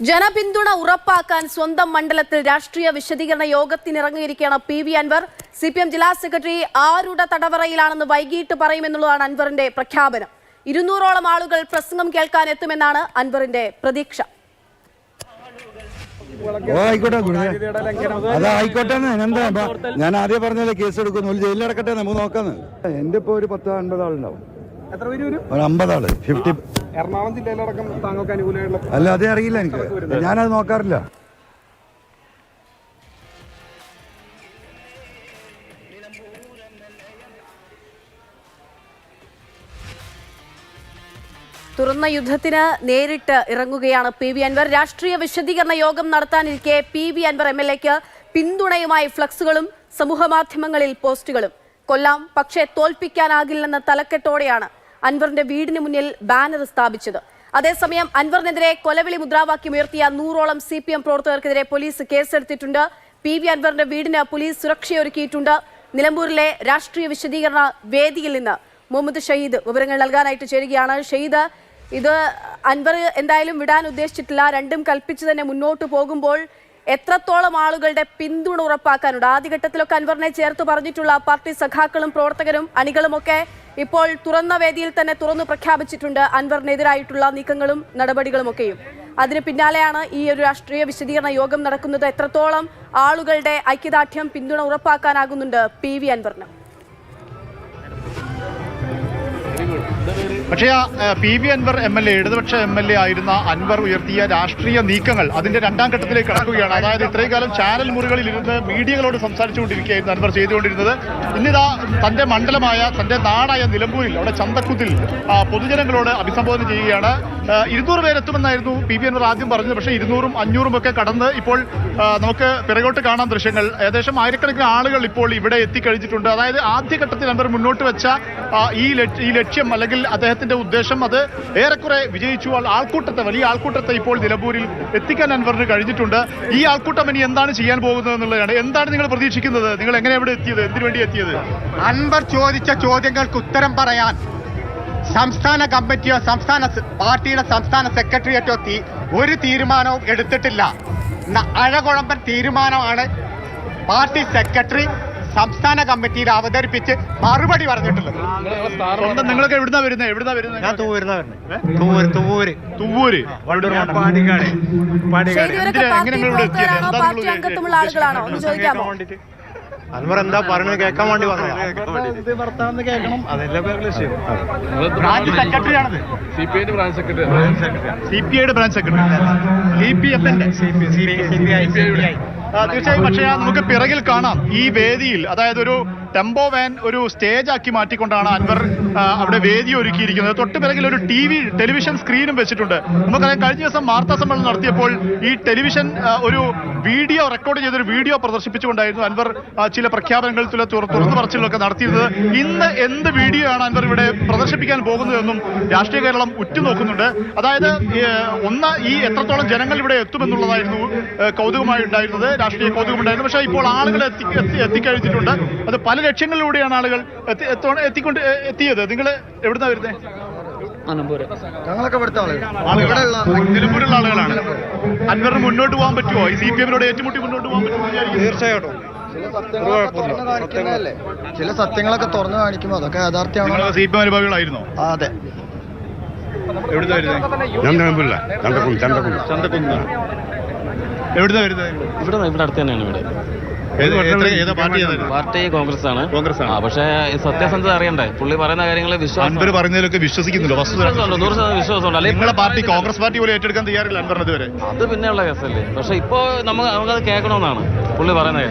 ജനപിന്തുണ ഉറപ്പാക്കാൻ സ്വന്തം മണ്ഡലത്തിൽ രാഷ്ട്രീയ വിശദീകരണ യോഗത്തിനിറങ്ങിയിരിക്കുകയാണ് P V Anwar. C P M ജില്ലാ സെക്രട്ടറി ആരുടെ തടവറയിലാണെന്ന് വൈകിട്ട് പറയുമെന്നുള്ളതാണ് അൻവറിന്റെ പ്രഖ്യാപനം. ഇരുന്നൂറോളം ആളുകൾ പ്രസംഗം കേൾക്കാൻ എത്തുമെന്നാണ് അൻവറിന്റെ പ്രതീക്ഷ. ഓ ആയിക്കോട്ടെ അത് ആയിക്കോട്ടെ എന്താ ഞാൻ ആദ്യം പറഞ്ഞല്ലേ കേസ് എടുക്കുന്നു. ഒരു ജയിലിലടക്കട്ടെ നമുക്ക് നോക്കാന്ന്. എന്റെ ഇപ്പൊ ഒരു പത്ത് അൻപത് ആളുണ്ടാവും. ഒരു അമ്പത് ആൾ ഫിഫ്റ്റി എറണാകുളം ജില്ലയിലടക്കം താങ്കൾക്ക് അനുകൂലമായിട്ടുള്ള അല്ല അതേ അറിയില്ല എനിക്ക്. ഞാനത് നോക്കാറില്ല. തുറന്ന യുദ്ധത്തിന് നേരിട്ട് ഇറങ്ങുകയാണ് പി വി അൻവർ. രാഷ്ട്രീയ വിശദീകരണ യോഗം നടത്താനിരിക്കെ P V Anwar M L എക്ക് പിന്തുണയുമായി ഫ്ലക്സുകളും സമൂഹമാധ്യമങ്ങളിൽ പോസ്റ്റുകളും. കൊല്ലാം പക്ഷേ തോൽപ്പിക്കാനാകില്ലെന്ന തലക്കെട്ടോടെയാണ് അൻവറിന്റെ വീടിന് മുന്നിൽ ബാനർ സ്ഥാപിച്ചത്. അതേസമയം അൻവറിനെതിരെ കൊലവിളി മുദ്രാവാക്യം ഉയർത്തിയ നൂറോളം സി പി എം പ്രവർത്തകർക്കെതിരെ പോലീസ് കേസെടുത്തിട്ടുണ്ട്. പി വി അൻവറിന്റെ വീടിന് പോലീസ് സുരക്ഷയൊരുക്കിയിട്ടുണ്ട്. നിലമ്പൂരിലെ രാഷ്ട്രീയ വിശദീകരണ വേദിയിൽ നിന്ന് മുഹമ്മദ് ഷഹീദ് വിവരങ്ങൾ നൽകാനായിട്ട് ചേരുകയാണ്. ഷഹീദ് ഇത് അൻവർ എന്തായാലും വിടാൻ ഉദ്ദേശിച്ചിട്ടില്ല. രണ്ടും കൽപ്പിച്ച് തന്നെ മുന്നോട്ട് പോകുമ്പോൾ എത്രത്തോളം ആളുകളുടെ പിന്തുണ ഉറപ്പാക്കാനുണ്ട്? ആദ്യഘട്ടത്തിലൊക്കെ അൻവറിനെ ചേർത്ത് പറഞ്ഞിട്ടുള്ള പാർട്ടി സഖാക്കളും പ്രവർത്തകരും അണികളുമൊക്കെ ഇപ്പോൾ തുറന്ന വേദിയിൽ തന്നെ തുറന്നു പ്രഖ്യാപിച്ചിട്ടുണ്ട് അൻവറിനെതിരായിട്ടുള്ള നീക്കങ്ങളും നടപടികളുമൊക്കെയും അതിന് പിന്നാലെയാണ് ഈ ഒരു രാഷ്ട്രീയ വിശദീകരണ യോഗം നടക്കുന്നത്. എത്രത്തോളം ആളുകളുടെ ഐക്യദാർഢ്യം പിന്തുണ ഉറപ്പാക്കാനാകുന്നുണ്ട് പി വി അൻവറിന്? പക്ഷേ ആ, P V Anwar M L A ഇടതുപക്ഷ എം എൽ എ ആയിരുന്ന അൻവർ ഉയർത്തിയ രാഷ്ട്രീയ നീക്കങ്ങൾ അതിന്റെ രണ്ടാം ഘട്ടത്തിലേക്ക് കടക്കുകയാണ്. അതായത് ഇത്രയും കാലം ചാനൽ മുറികളിൽ ഇരുന്ന് മീഡിയകളോട് സംസാരിച്ചുകൊണ്ടിരിക്കുകയായിരുന്നു അൻവർ ചെയ്തുകൊണ്ടിരുന്നത്. ഇന്നിതാ തന്റെ മണ്ഡലമായ തന്റെ നാടായ നിലമ്പൂരിൽ അവിടെ ചന്തക്കുത്തിൽ പൊതുജനങ്ങളോട് അഭിസംബോധന ചെയ്യുകയാണ്. ഇരുന്നൂറ് പേരെത്തുമെന്നായിരുന്നു പി വി അൻവർ ആദ്യം പറഞ്ഞത്. പക്ഷേ ഇരുന്നൂറും അഞ്ഞൂറും ഒക്കെ കടന്ന് ഇപ്പോൾ നമുക്ക് പിറകോട്ട് കാണാൻ ദൃശ്യങ്ങൾ. ഏകദേശം ആയിരക്കണക്കിന് ആളുകൾ ഇപ്പോൾ ഇവിടെ എത്തിക്കഴിഞ്ഞിട്ടുണ്ട്. അതായത് ആദ്യഘട്ടത്തിൽ അൻവർ മുന്നോട്ട് വെച്ച ഈ ലക്ഷ്യം അല്ലെങ്കിൽ അദ്ദേഹത്തിന്റെ ഉദ്ദേശം അത് ഏറെക്കുറെ വിജയിച്ചു. ആൾ- ആൾക്കൂട്ടത്തെ വലിയ ആൾക്കൂട്ടത്തെ ഇപ്പോൾ നിലമ്പൂരിൽ എത്തിക്കാൻ അൻവറിന് കഴിഞ്ഞിട്ടുണ്ട്. ഈ ആൾക്കൂട്ടം ഇനി എന്താണ് ചെയ്യാൻ പോകുന്നത് എന്നുള്ളതാണ്. എന്താണ് നിങ്ങൾ പ്രതീക്ഷിക്കുന്നത്? നിങ്ങൾ എങ്ങനെ ഇവിടെ എത്തിയത്? എന്തിനു വേണ്ടി എത്തിയത്? അൻവർ ചോദിച്ച ചോദ്യങ്ങൾക്ക് ഉത്തരം പറയാൻ സംസ്ഥാന കമ്മിറ്റിയോ സംസ്ഥാന പാർട്ടിയുടെ സംസ്ഥാന സെക്രട്ടേറിയറ്റോ ഒരു തീരുമാനവും എടുത്തിട്ടില്ല. അഴകുഴമ്പൻ തീരുമാനമാണ് പാർട്ടി സെക്രട്ടറി സംസ്ഥാന കമ്മിറ്റിയിൽ അവതരിപ്പിച്ച് മറുപടി പറഞ്ഞിട്ടുള്ളത്. സ്വന്തം നിങ്ങളൊക്കെ എവിടുന്നാ വരുന്നത് എവിടുന്നാ വരുന്നത് ഞാൻ തൂവൂര് തൂവൂര്. ഇവരൊക്കെ എന്തിനാ- പാർട്ടി എങ്ങനെ ഇവിടെ എത്തിയത്? എന്താ പാർട്ടി നിങ്ങൾ അംഗത്വമുള്ള ആളുകളാണോ? ഒന്ന് ചോദിക്കാമോ? അൻവർ എന്താ പറയുന്നത് കേൾക്കാൻ വേണ്ടി വന്നതാ. ബ്രാഞ്ച് സെക്രട്ടറിയാണത്. സി പി ഐന്റെ branch secretary. C P I branch secretary C P എഫിന്റെ തീർച്ചയായും പക്ഷേ നമുക്ക് പിറകിൽ കാണാം. ഈ വേദിയിൽ അതായത് ഒരു ടെമ്പോ വാൻ ഒരു സ്റ്റേജ് ആക്കി മാറ്റിക്കൊണ്ടാണ് അൻവർ അവിടെ വേദി ഒരുക്കിയിരിക്കുന്നത്. തൊട്ട് പിറകിൽ ഒരു ടി വി ടെലിവിഷൻ സ്ക്രീനും വെച്ചിട്ടുണ്ട്. നമുക്കറിയാം കഴിഞ്ഞ ദിവസം വാർത്താ സമ്മേളനം നടത്തിയപ്പോൾ ഈ ടെലിവിഷൻ ഒരു വീഡിയോ റെക്കോർഡ് ചെയ്തൊരു വീഡിയോ പ്രദർശിപ്പിച്ചുകൊണ്ടായിരുന്നു അൻവർ ചില പ്രഖ്യാപനങ്ങൾ ചില തുറന്നു പറച്ചിലൊക്കെ നടത്തിയിരുന്നത്. ഇന്ന് എന്ത് വീഡിയോ ആണ് അൻവർ ഇവിടെ പ്രദർശിപ്പിക്കാൻ പോകുന്നതെന്നും രാഷ്ട്രീയ കേരളം ഉറ്റുനോക്കുന്നുണ്ട്. അതായത് ഒന്ന് ഈ എത്രത്തോളം ജനങ്ങൾ ഇവിടെ എത്തുമെന്നുള്ളതായിരുന്നു കൗതുകമായി ഉണ്ടായിരുന്നത് രാഷ്ട്രീയ കൗതുകമുണ്ടായിരുന്നു പക്ഷേ ഇപ്പോൾ ആളുകൾ എത്തി എത്തി- എത്തിക്കഴിഞ്ഞിട്ടുണ്ട്. അത് പല ലക്ഷ്യങ്ങളിലൂടെയാണ് ആളുകൾ എത്തി- എത്തോ- എത്തിക്കൊണ്ട് എത്തിയത്. നിങ്ങൾ എവിടുന്നാ വരുന്നത് ഞങ്ങളൊക്കെ ഇവിടുത്തെ നിലമ്പൂരുള്ള ആളുകളാണ്. അൻവറിന് മുന്നോട്ട് പോകാൻ പറ്റുമോ? ഈ സി പി എമ്മിനോട് ഏറ്റുമുട്ടി മുന്നോട്ട് പോകാൻ പറ്റുമോ? തീർച്ചയായിട്ടും. ചില സത്യങ്ങളൊക്കെ തുറന്നു കാണിക്കുമ്പോൾ അതൊക്കെ യാഥാർത്ഥ്യമാണ്. സി പി എം അനുഭാവികളായിരുന്നോ? അതെ. ഞാൻ ചന്ദ്രകുന്ന് ചന്ദ്രകുന്ന് ചന്തക്കുന്ന്. എവിടുന്നാ വരുന്നത്? ഇവിടെ ഇവിടെ അടുത്ത് തന്നെയാണ് ഇവിടെ ഏതാ പാർട്ടി കോൺഗ്രസ് ആണ് കോൺഗ്രസ് ആണ്. ആ പക്ഷേ സത്യസന്ധത അറിയണ്ടേ? പുള്ളി പറയുന്ന കാര്യങ്ങൾ വിശ്വാസം പറഞ്ഞതിലൊക്കെ വിശ്വസിക്കുന്നില്ല വസ്തുത വിശ്വാസമുണ്ട് നൂറ് ശതമാനം വിശ്വാസമുണ്ട്. അല്ലെങ്കിൽ നിങ്ങളെ പാർട്ടി കോൺഗ്രസ് പാർട്ടി പോലും ഏറ്റെടുക്കാൻ തയ്യാറില്ല അൻവറിന് ഇതുവരെ അത് പിന്നെയുള്ള കേസല്ലേ. പക്ഷെ ഇപ്പോ നമുക്ക് നമുക്കത് കേൾക്കണമെന്നാണ് പുള്ളി പറയുന്നത്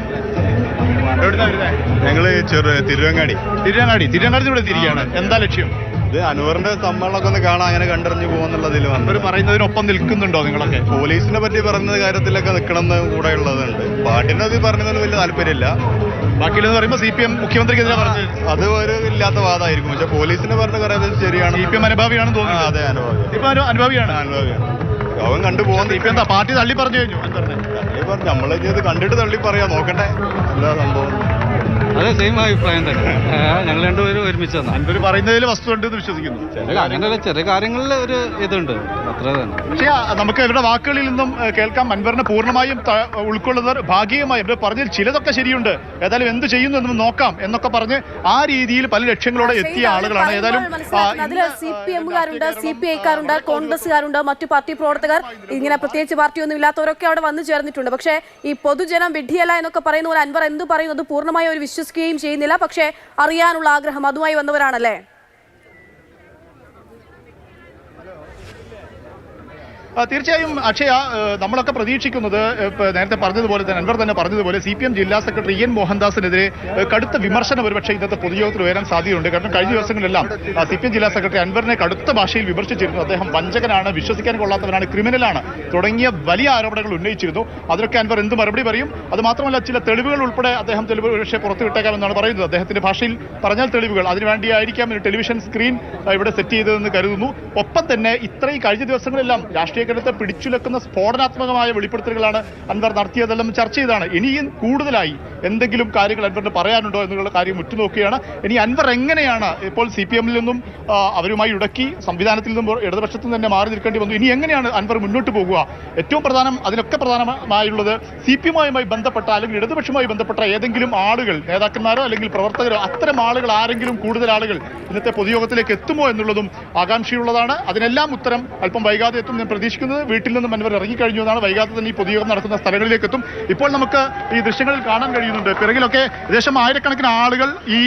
ഞങ്ങൾ ചെറു തിരുവങ്ങാടി. തിരുവങ്ങാടി. തിരുവങ്ങാടി ഇവിടെ തിരികെയാണ് എന്താ ലക്ഷ്യം? ഇത് അനുവറിന്റെ സമ്മേളനമൊക്കെ ഒന്ന് കാണാൻ അങ്ങനെ കണ്ടറിഞ്ഞു പോകുന്നുള്ളതിൽ വന്നു. അവർ പറയുന്നതിനൊപ്പം നിൽക്കുന്നുണ്ടോ നിങ്ങളൊക്കെ? പോലീസിനെ പറ്റി പറഞ്ഞ കാര്യത്തിലൊക്കെ നിൽക്കണം എന്ന് കൂടെ ഉള്ളതുണ്ട്. പാട്ടിനെ അത് പറഞ്ഞതിന് വലിയ താല്പര്യമില്ല. ബാക്കിയുള്ളത് പറയുമ്പോൾ സി പി എം മുഖ്യമന്ത്രിക്കെതിരെ പറഞ്ഞത് അത് ഒരു ഇല്ലാത്ത വാദമായിരിക്കും പക്ഷെ പോലീസിനെ പറഞ്ഞ പറയുന്നത് ശരിയാണ് സി പി എം അനുഭാവിയാണെന്ന് തോന്നുന്നു. അതെ അനുഭവം. എം അനുഭാവിയാണ്. അവൻ കണ്ടു സി പി പോകുന്ന എം എന്താ പാർട്ടി തള്ളി പറഞ്ഞു കഴിഞ്ഞു? അൻവറിനെ നമ്മളെ ഇത് കണ്ടിട്ട് തള്ളി പറയാ. നോക്കട്ടെ. എന്താ സംഭവം? അതെ സെയിം അഭിപ്രായം തന്നെ. ഞങ്ങൾ രണ്ടുപേരും ഒരുമിച്ച് തന്നെ അൻവർ പറയുന്നതിൽ വസ്തുണ്ട് എന്ന് വിശ്വസിക്കുന്നു. ചെറിയ കാര്യങ്ങളിൽ ചെറിയ കാര്യങ്ങളിൽ ഒരു ഇതുണ്ട്. അത്ര തന്നെ. പക്ഷേ നമുക്ക് ഇവരുടെ വാക്കുകളിൽ നിന്നും കേൾക്കാം. അൻവറിനെ പൂർണമായും ഉൾക്കൊള്ളുന്നവർ ഭാഗികമായി. ഇവർ പറഞ്ഞതിൽ ചിലതൊക്കെ ശരിയുണ്ട്. ഏതായാലും എന്ത് ചെയ്യുന്നു എന്ന് നോക്കാം എന്നൊക്കെ പറഞ്ഞ് ആ രീതിയിൽ പല ലക്ഷ്യങ്ങളോടെ എത്തിയ ആളുകളാണ്. ഏതായാലും സി പി എമ്മുകാരുണ്ട് സി പി ഐക്കാരുണ്ട് കോൺഗ്രസ്സുകാരുണ്ട് മറ്റു പാർട്ടി പ്രവർത്തകർ. ഇങ്ങനെ പ്രത്യേകിച്ച് പാർട്ടിയൊന്നും ഇല്ലാത്തവരൊക്കെ അവിടെ വന്നു ചേർന്നിട്ടുണ്ട്. പക്ഷേ ഈ പൊതുജനം വിഡ്ഢിയല്ല എന്നൊക്കെ പറയുന്ന പോലെ അൻവർ എന്ത് പറയുന്നത് ഒരു അവർ വിശ്വസിക്കുകയും ചെയ്യുന്നില്ല. പക്ഷേ അറിയാനുള്ള ആഗ്രഹം അതുമായി വന്നവരാണല്ലേ ആ, തീർച്ചയായും അക്ഷയ നമ്മളൊക്കെ പ്രതീക്ഷിക്കുന്നത് നേരത്തെ പറഞ്ഞതുപോലെ തന്നെ അൻവർ തന്നെ പറഞ്ഞതുപോലെ സി പി എം ജില്ലാ സെക്രട്ടറി എൻ മോഹൻദാസിനെതിരെ കടുത്ത വിമർശനം ഒരുപക്ഷെ ഇന്നത്തെ പൊതുയോഗത്തിൽ ഉയരാൻ സാധ്യതയുണ്ട്. കാരണം കഴിഞ്ഞ ദിവസങ്ങളിലെല്ലാം സി പി എം ജില്ലാ സെക്രട്ടറി അൻവറിനെ കടുത്ത ഭാഷയിൽ വിമർശിച്ചിരുന്നു. അദ്ദേഹം വഞ്ചകനാണ് വിശ്വസിക്കാൻ കൊള്ളാത്തവനാണ് ക്രിമിനലാണ് തുടങ്ങിയ വലിയ ആരോപണങ്ങൾ ഉന്നയിച്ചിരുന്നു. അതിലൊക്കെ അൻവർ എന്ത് മറുപടി പറയും? അത് മാത്രമല്ല ചില തെളിവുകൾ ഉൾപ്പെടെ അദ്ദേഹം തെളിവ് പക്ഷേ പുറത്തു വിട്ടേക്കാമെന്നാണ് പറയുന്നത്. അദ്ദേഹത്തിന്റെ ഭാഷയിൽ പറഞ്ഞാൽ തെളിവുകൾ. അതിനുവേണ്ടിയായിരിക്കാം ഒരു ടെലിവിഷൻ സ്ക്രീൻ ഇവിടെ സെറ്റ് ചെയ്തതെന്ന് കരുതുന്നു. ഒപ്പം തന്നെ ഇത്രയും കഴിഞ്ഞ ദിവസങ്ങളെല്ലാം രാഷ്ട്രീയ കരുത്തെ പിടിച്ചുലക്കുന്ന സ്ഫോടനാത്മകമായ വെളിപ്പെടുത്തലുകളാണ് അൻവർ നടത്തിയതെല്ലാം ചർച്ച ചെയ്താണ് ഇനിയും കൂടുതലായി എന്തെങ്കിലും കാര്യങ്ങൾ അൻവറിന് പറയാനുണ്ടോ എന്നുള്ള കാര്യം ഉറ്റുനോക്കുകയാണ്. ഇനി അൻവർ എങ്ങനെയാണ് ഇപ്പോൾ സി പി എമ്മിൽ നിന്നും അവരുമായി ഉടക്കി സംവിധാനത്തിൽ നിന്നും ഇടതുപക്ഷത്തു നിന്ന് തന്നെ മാറി നിൽക്കേണ്ടി വന്നു? ഇനി എങ്ങനെയാണ് അൻവർ മുന്നോട്ട് പോകുക? ഏറ്റവും പ്രധാനം അതിനൊക്കെ പ്രധാനമായുള്ളത് സി പി എമ്മുമായി ബന്ധപ്പെട്ട അല്ലെങ്കിൽ ഇടതുപക്ഷവുമായി ബന്ധപ്പെട്ട ഏതെങ്കിലും ആളുകൾ നേതാക്കന്മാരോ അല്ലെങ്കിൽ പ്രവർത്തകരോ അത്തരം ആളുകൾ ആരെങ്കിലും കൂടുതൽ ആളുകൾ ഇന്നത്തെ പൊതുയോഗത്തിലേക്ക് എത്തുമോ എന്നുള്ളതും ആകാംക്ഷയുള്ളതാണ്. അതിനെല്ലാം ഉത്തരം അല്പം വൈകാതെ എത്തും ഞാൻ പ്രതീക്ഷിക്കുന്നത് വീട്ടിൽ നിന്നും ഇറങ്ങി ഇറങ്ങിക്കഴിഞ്ഞു എന്നാണ് വൈകാതെ തന്നെ ഈ പൊതുയോഗം നടക്കുന്ന സ്ഥലങ്ങളിലേക്ക് എത്തും ഇപ്പോൾ നമുക്ക് ഈ ദൃശ്യങ്ങളിൽ കാണാൻ കഴിയുന്നുണ്ട്. പിറകിലൊക്കെ ഏകദേശം ആയിരക്കണക്കിന് ആളുകൾ ഈ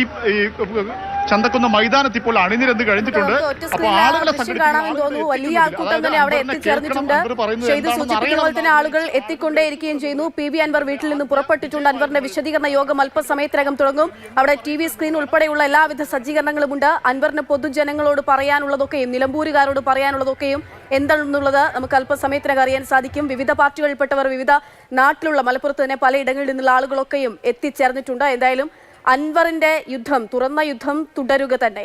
ചന്തക്കുന്ന് മൈതാനത്ത് ഇപ്പോൾ അണിനിരന്ന് കഴിഞ്ഞിട്ടുണ്ട്. അപ്പോൾ ആളുകളെ വലിയ എത്തിക്കുന്നുണ്ട്. ആൾക്കൂട്ടം തന്നെ അവിടെ അതായത് അൻവറിനെ എത്തിച്ചേർന്നിട്ടുണ്ട്. കേൾക്കണം, അൻവർ പറയുന്നത് ചെയ്ത് സൂചിപ്പിക്കുന്ന തന്നെ ആളുകൾ എത്തിക്കൊണ്ടേയിരിക്കുകയും ചെയ്യുന്നു. പി വി അൻവർ വീട്ടിൽ നിന്ന് പുറപ്പെട്ടിട്ടുണ്ട്. അൻവറിന്റെ വിശദീകരണ യോഗം അല്പസമയത്തിനകം തുടങ്ങും. അവിടെ ടി വി സ്ക്രീൻ ഉൾപ്പെടെയുള്ള എല്ലാവിധ സജ്ജീകരണങ്ങളും ഉണ്ട്. അൻവറിന് പൊതുജനങ്ങളോട് പറയാനുള്ളതൊക്കെയും നിലമ്പൂരുകാരോട് പറയാനുള്ളതൊക്കെയും എന്താണെന്നുള്ളത് നമുക്ക് അല്പസമയത്തിനകം അറിയാൻ സാധിക്കും. വിവിധ പാർട്ടികളിൽപ്പെട്ടവർ വിവിധ നാട്ടിലുള്ള മലപ്പുറത്ത് തന്നെ പലയിടങ്ങളിൽ നിന്നുള്ള ആളുകളൊക്കെയും എത്തിച്ചേർന്നിട്ടുണ്ട്. എന്തായാലും അൻവറിന്റെ യുദ്ധം തുറന്ന യുദ്ധം തുടരുക തന്നെയാണ്.